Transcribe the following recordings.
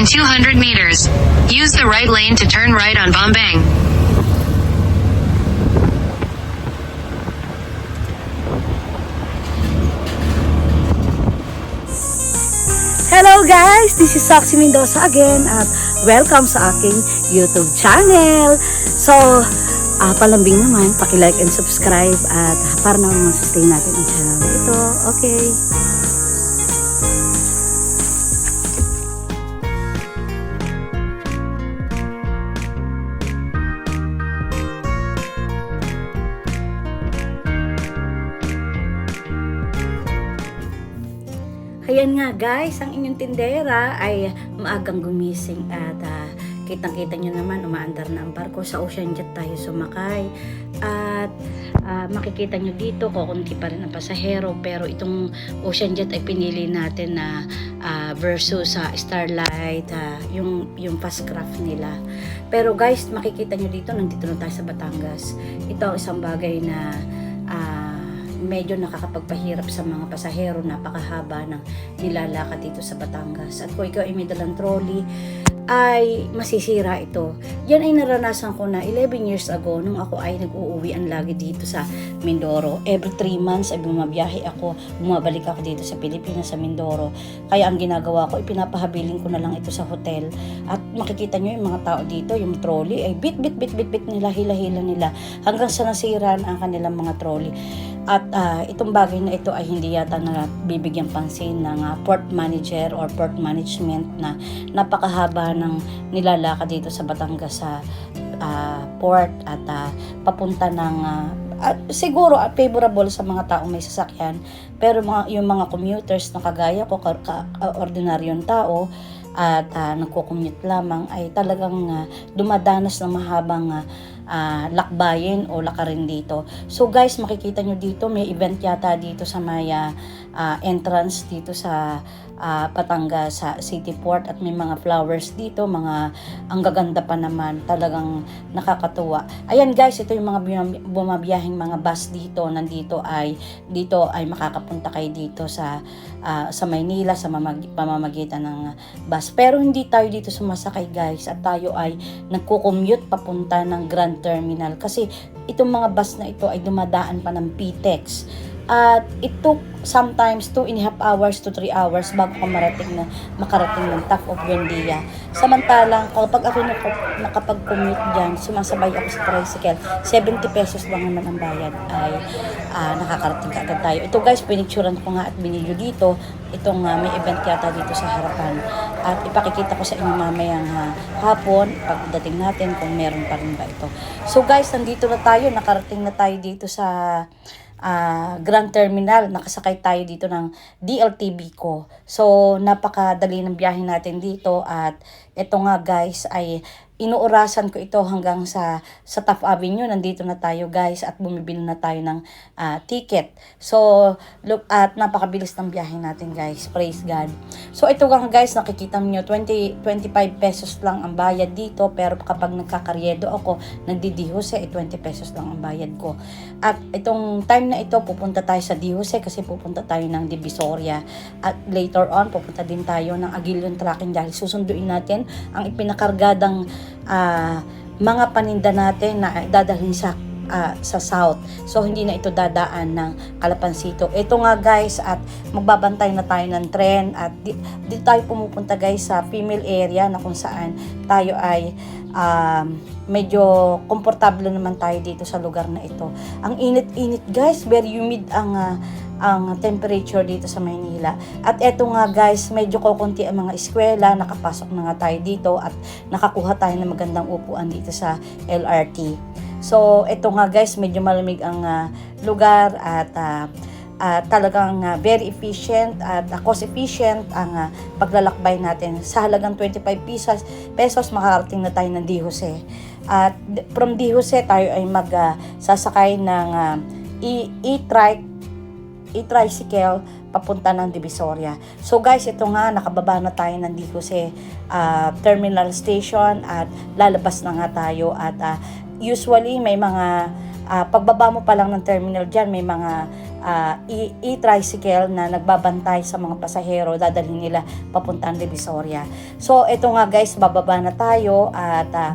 in 200 meters. Use the right lane to turn right on Bombang. Hello guys! This is Soxy Mendoza again at welcome sa aking YouTube channel. So, ah, palambing naman, paki-like and subscribe at para naman sustain natin ang channel na ito. Okay. Guys, ang inyong tindera ay maagang gumising at ah, kitang-kita nyo naman umaandar na ang barko. Sa Ocean Jet tayo sumakay. At ah, makikita nyo dito, kukunti pa rin ang pasahero. Pero itong Ocean Jet ay pinili natin na ah, versus sa Starlight, ah, yung, yung fast craft nila. Pero guys, makikita nyo dito, nandito na tayo sa Batangas. Ito ang isang bagay na ah, medyo nakakapagpahirap sa mga pasahero, napakahaba ng nilalakad dito sa Batangas. At kung ikaw ay may dalang trolley, ay masisira ito. Yan ay naranasan ko na 11 years ago nung ako ay nag-uuwian lagi dito sa Mindoro. Every 3 months ay bumabiyahe ako, bumabalik ako dito sa Pilipinas, sa Mindoro. Kaya ang ginagawa ko, ipinapahabilin ko na lang ito sa hotel. At makikita nyo yung mga tao dito, yung trolley, ay bit, bit, bit, bit, bit nila, hila-hila nila, hanggang sa nasiraan ang kanilang mga trolley. At ah, itong bagay na ito ay hindi yata na bibigyan pansin ng ah, port manager or port management na napakahaba ng nilalakad dito sa Batangas sa ah, port at ah, papunta ng ah, at siguro at favorable sa mga taong may sasakyan pero mga yung mga commuters na kagaya ko ka, ka, ordinaryong tao at uh, nagko-commute lamang ay talagang ah, dumadanas ng mahabang ah, ah, lakbayin o lakarin dito. So guys, makikita nyo dito, may event yata dito sa may ah, ah, entrance dito sa ah, Batangas sa City Port at may mga flowers dito, mga ang gaganda pa naman, talagang nakakatuwa. Ayan guys, ito yung mga bumab- bumabiyahing mga bus dito, nandito ay dito ay makakapunta kayo dito sa ah, sa Maynila sa mamag- pamamagitan ng bus. Pero hindi tayo dito sumasakay guys at tayo ay nagko-commute papunta ng Grand Terminal kasi itong mga bus na ito ay dumadaan pa ng PTEX. At it took sometimes 2 and a half hours to 3 hours bago ka marating na makarating ng Taft of Buendia. Samantalang kapag ako nak- nakapag-commute dyan, sumasabay ako sa tricycle, 70 pesos lang naman ang bayad ay ah, nakakarating ka tayo. Ito guys, pinicturan ko nga at binidyo dito. Itong ah, may event yata dito sa harapan. At ipakikita ko sa inyo mamayang ah, hapon pagdating natin kung meron pa rin ba ito. So guys, nandito na tayo. Nakarating na tayo dito sa ah, Grand Terminal. Nakasakay tayo dito ng DLTB ko. So, napakadali ng biyahe natin dito at ito nga guys ay inuurasan ko ito hanggang sa sa Taft Avenue. Nandito na tayo guys at bumibili na tayo ng ah, ticket. So, look at napakabilis ng biyahe natin guys. Praise God. So, ito nga guys, nakikita niyo 20 25 pesos lang ang bayad dito pero kapag nagkakaryedo ako, nagdi Jose, eh, 20 pesos lang ang bayad ko. At itong time na ito, pupunta tayo sa Di Jose kasi pupunta tayo ng Divisoria. At later on, pupunta din tayo ng Aguilion Tracking dahil susunduin natin ang ipinakargadang ah, mga paninda natin na dadalhin sa ah, sa south. So hindi na ito dadaan ng Kalapansito. Ito nga guys at magbabantay na tayo ng tren at di, dito tayo pumupunta guys sa female area na kung saan tayo ay um, medyo komportable naman tayo dito sa lugar na ito. Ang init-init guys, very humid ang ah, ang temperature dito sa Maynila. At eto nga guys, medyo kukunti ang mga eskwela, nakapasok na nga tayo dito at nakakuha tayo ng magandang upuan dito sa LRT. So, eto nga guys, medyo malamig ang ah, lugar at ah, ah, talagang ah, very efficient at ah, cost efficient ang ah, paglalakbay natin. Sa halagang 25 pesos, pesos makakarating na tayo ng Di Jose. At from Di Jose tayo ay magsasakay ng ah, e- e-trike e-tricycle papunta ng Divisoria. So guys, ito nga, nakababa na tayo ng Di Jose ah, Terminal Station at lalabas na nga tayo at ah, usually may mga ah, pagbaba mo pa lang ng terminal dyan, may mga e- e-tricycle na nagbabantay sa mga pasahero, dadalhin nila papuntang Divisoria. So, ito nga guys, bababa na tayo at ah,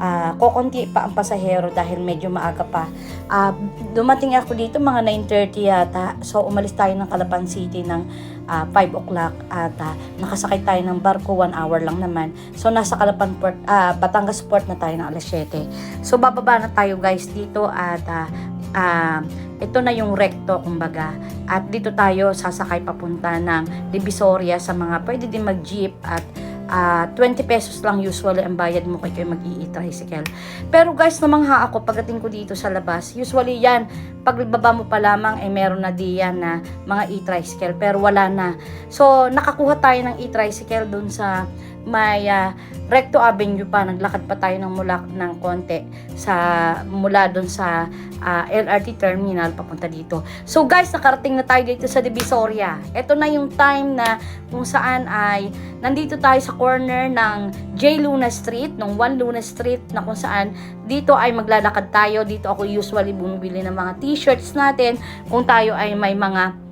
ah, kokonti pa ang pasahero dahil medyo maaga pa. Ah, dumating ako dito mga 9.30 yata. So, umalis tayo ng Calapan City ng ah, 5 o'clock at ah, nakasakay tayo ng barko 1 hour lang naman. So, nasa Calapan Port, ah, Batangas Port na tayo ng alas 7. So, bababa na tayo guys dito at ah, ah, ito na yung recto kumbaga. At dito tayo sasakay papunta ng Divisoria sa mga pwede din mag-jeep at ah, 20 pesos lang usually ang bayad mo kay kayo mag tricycle Pero guys, namangha ako pagdating ko dito sa labas. Usually yan, pagbaba mo pa lamang ay meron na diyan na mga e-tricycle pero wala na. So, nakakuha tayo ng e-tricycle dun sa may ah, Recto Avenue pa. Naglakad pa tayo ng mula ng konti sa mula dun sa ah, LRT terminal papunta dito. So guys, nakarating na tayo dito sa Divisoria. Ito na yung time na kung saan ay nandito tayo sa corner ng J. Luna Street, ng 1 Luna Street na kung saan dito ay maglalakad tayo. Dito ako usually bumibili ng mga t-shirts natin kung tayo ay may mga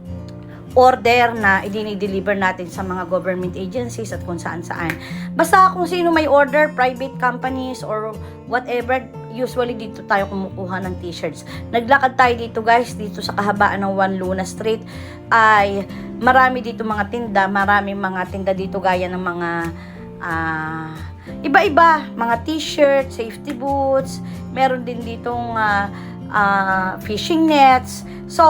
order na idini-deliver natin sa mga government agencies at kung saan saan. Basta kung sino may order, private companies or whatever, usually dito tayo kumukuha ng t-shirts. Naglakad tayo dito guys, dito sa kahabaan ng 1 Luna Street ay marami dito mga tinda, marami mga tinda dito gaya ng mga ah, iba-iba, mga t-shirt, safety boots, meron din ditong ah, ah, fishing nets. So,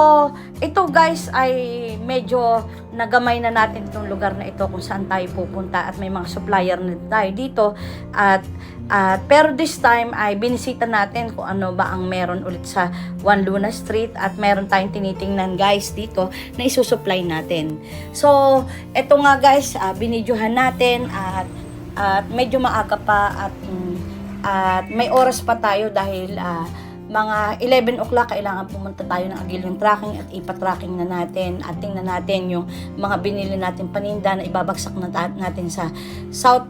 ito guys ay medyo nagamay na natin itong lugar na ito kung saan tayo pupunta at may mga supplier na tayo dito at at pero this time ay binisita natin kung ano ba ang meron ulit sa Juan Luna Street at meron tayong tinitingnan guys dito na isusupply natin. So, ito nga guys, uh, binidyohan natin at at medyo maaga pa at at may oras pa tayo dahil ah, mga 11 o'clock kailangan pumunta tayo ng Agilion Tracking at ipa-tracking na natin at tingnan natin yung mga binili natin paninda na ibabagsak na natin sa South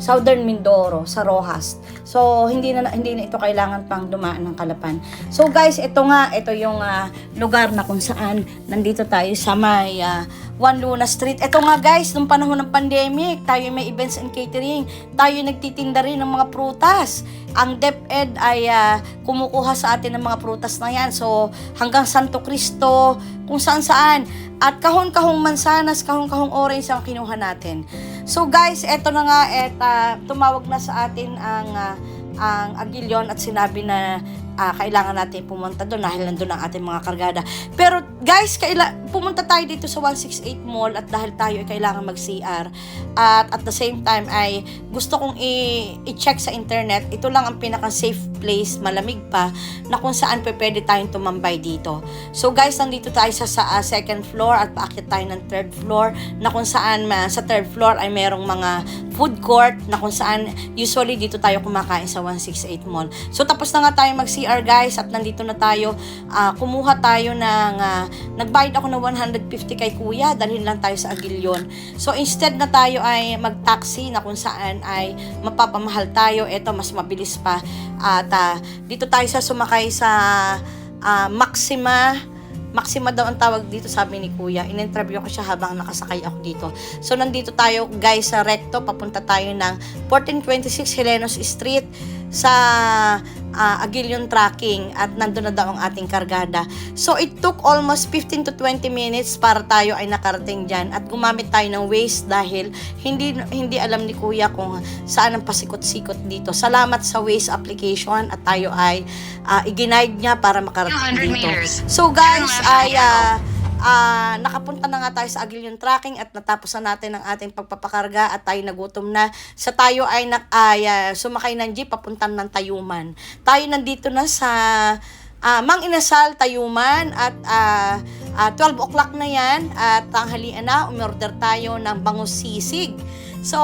Southern Mindoro sa Rojas. So hindi na hindi na ito kailangan pang dumaan ng Kalapan. So guys, ito nga ito yung ah, lugar na kung saan nandito tayo sa may ah, Juan Luna Street. Ito nga guys, nung panahon ng pandemic, tayo may events and catering. Tayo nagtitinda rin ng mga prutas. Ang DepEd ay ah, kumukuha sa atin ng mga prutas na yan. So, hanggang Santo Cristo, kung saan saan. At kahon-kahong mansanas, kahon-kahong orange ang kinuha natin. So guys, eto na nga, et, ah, tumawag na sa atin ang ah, ang Agilion at sinabi na ah, kailangan natin pumunta doon dahil nandun ang ating mga kargada. Pero guys, kaila, pumunta tayo dito sa 168 Mall at dahil tayo ay kailangan mag-CR at at the same time ay gusto kong i- i-check sa internet, ito lang ang pinaka-safe place, malamig pa, na kung saan pe pwede tayong tumambay dito. So guys, nandito tayo sa, sa ah, second floor at paakyat tayo ng third floor na kung saan ma- sa third floor ay merong mga food court na kung saan usually dito tayo kumakain sa 168 Mall. So tapos na nga tayo mag-CR guys at nandito na tayo. ah, kumuha tayo ng ah, nagbayad ako ng 150 kay kuya dalhin lang tayo sa Agilion. So instead na tayo ay mag-taxi na kung saan ay mapapamahal tayo, eto mas mabilis pa. At ah, dito tayo sa sumakay sa ah, Maxima Maxima daw ang tawag dito sabi ni Kuya. In-interview ko siya habang nakasakay ako dito. So nandito tayo guys sa Recto. Papunta tayo ng 1426 Helenos Street sa ah, Agilion Tracking at nandun na daw ang ating kargada. So it took almost 15 to 20 minutes para tayo ay nakarating dyan at gumamit tayo ng Waze dahil hindi hindi alam ni Kuya kung saan ang pasikot-sikot dito. Salamat sa Waze application at tayo ay uh, iginaid niya para makarating 200 dito. So guys, ay ah, ah, nakapunta na nga tayo sa Agilion Tracking at natapos na natin ang ating pagpapakarga at tayo nagutom na. Sa tayo ay, na, ay ah, sumakay ng jeep papuntan ng Tayuman. Tayo nandito na sa ah, Mang Inasal, Tayuman at ah, ah, 12 o'clock na yan at tanghalian na, umorder tayo ng bangus sisig. So,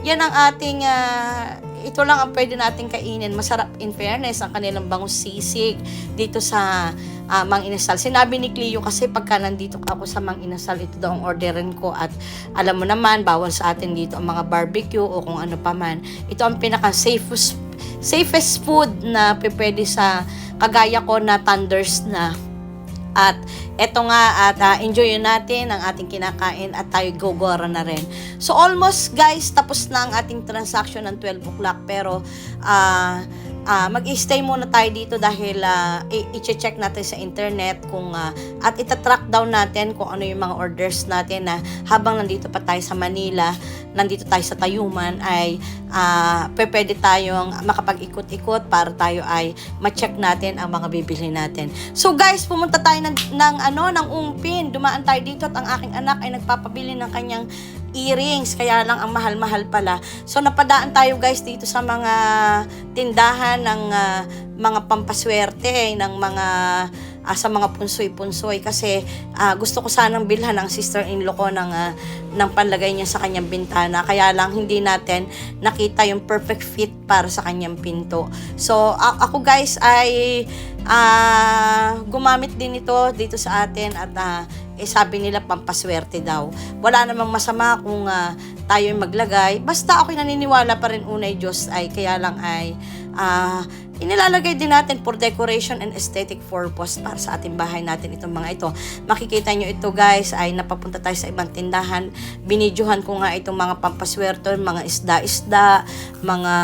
yan ang ating, ah, ito lang ang pwede nating kainin. Masarap in fairness ang kanilang bangus sisig dito sa ah, Mang Inasal. Sinabi ni Cleo kasi pagka nandito ako sa Mang Inasal, ito daw ang orderin ko at alam mo naman, bawal sa atin dito ang mga barbecue o kung ano pa man. Ito ang pinaka-safest safest food na pwede sa kagaya ko na thunders na At eto nga at ah, enjoy natin ang ating kinakain at tayo gogora na rin. So almost guys tapos na ang ating transaction ng 12 o'clock pero ah ah, mag-stay muna tayo dito dahil ah, i- i-check natin sa internet kung ah, at ita-track down natin kung ano yung mga orders natin na habang nandito pa tayo sa Manila, nandito tayo sa Tayuman ay pe- pwede tayong makapag-ikot-ikot para tayo ay ma-check natin ang mga bibili natin. So guys, pumunta tayo ng, ng ano ng Umpin. Dumaan tayo dito at ang aking anak ay nagpapabili ng kanyang earrings kaya lang ang mahal-mahal pala. So napadaan tayo guys dito sa mga tindahan ng ah, mga pampaswerte ng mga ah, sa mga punsoy-punsoy kasi ah, gusto ko sanang bilhan ang sister-in-law ko ng ah, ng panlagay niya sa kanyang bintana kaya lang hindi natin nakita yung perfect fit para sa kanyang pinto. So a- ako guys ay ah, gumamit din ito dito sa atin at ah, eh sabi nila pampaswerte daw. Wala namang masama kung ah, tayo maglagay. Basta ako'y naniniwala pa rin unay Diyos ay kaya lang ay ah, inilalagay din natin for decoration and aesthetic purpose para sa ating bahay natin itong mga ito. Makikita nyo ito guys ay napapunta tayo sa ibang tindahan. Binidyohan ko nga itong mga pampaswerte, mga isda-isda, mga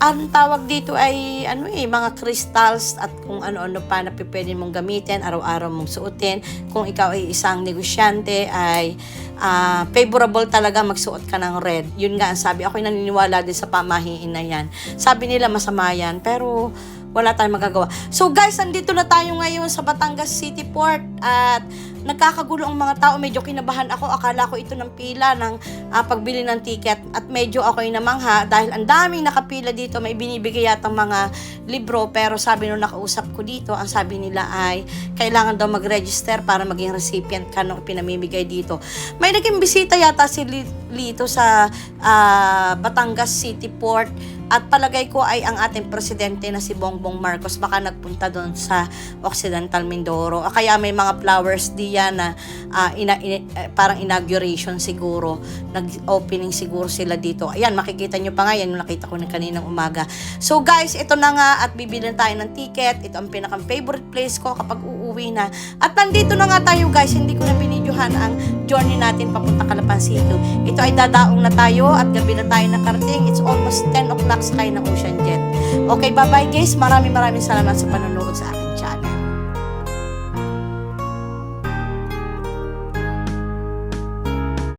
ang tawag dito ay ano eh, mga crystals at kung ano-ano pa na pwede mong gamitin, araw-araw mong suotin. Kung ikaw ay isang negosyante ay ah, favorable talaga magsuot ka ng red. Yun nga ang sabi. Ako'y naniniwala din sa pamahiin na yan. Sabi nila masama yan, pero wala tayong magagawa. So guys, andito na tayo ngayon sa Batangas City Port at nagkakagulo ang mga tao. Medyo kinabahan ako. Akala ko ito ng pila ng ah, pagbili ng ticket at medyo ako'y namangha dahil ang daming nakapila dito. May binibigay yatang mga libro pero sabi nung nakausap ko dito, ang sabi nila ay kailangan daw mag-register para maging recipient ka ng pinamimigay dito. May naging bisita yata si Li- Lito sa ah, Batangas City Port at palagay ko ay ang ating presidente na si Bongbong Marcos baka nagpunta doon sa Occidental Mindoro. Ah, Kaya may mga flowers diyan na ah, ina- ina- eh, parang inauguration siguro. Nag-opening siguro sila dito. Ayan, makikita nyo pa nga yan nakita ko na kaninang umaga. So guys, ito na nga at bibili na tayo ng ticket. Ito ang pinakang favorite place ko kapag uuwi na. At nandito na nga tayo guys, hindi ko na binidyohan ang journey natin papunta Calapan City. Ito ay dadaong na tayo at gabi na tayo nakarating. It's almost 10 o'clock sakay ng Ocean Jet. Okay, bye-bye guys. Maraming maraming salamat sa panonood sa akin.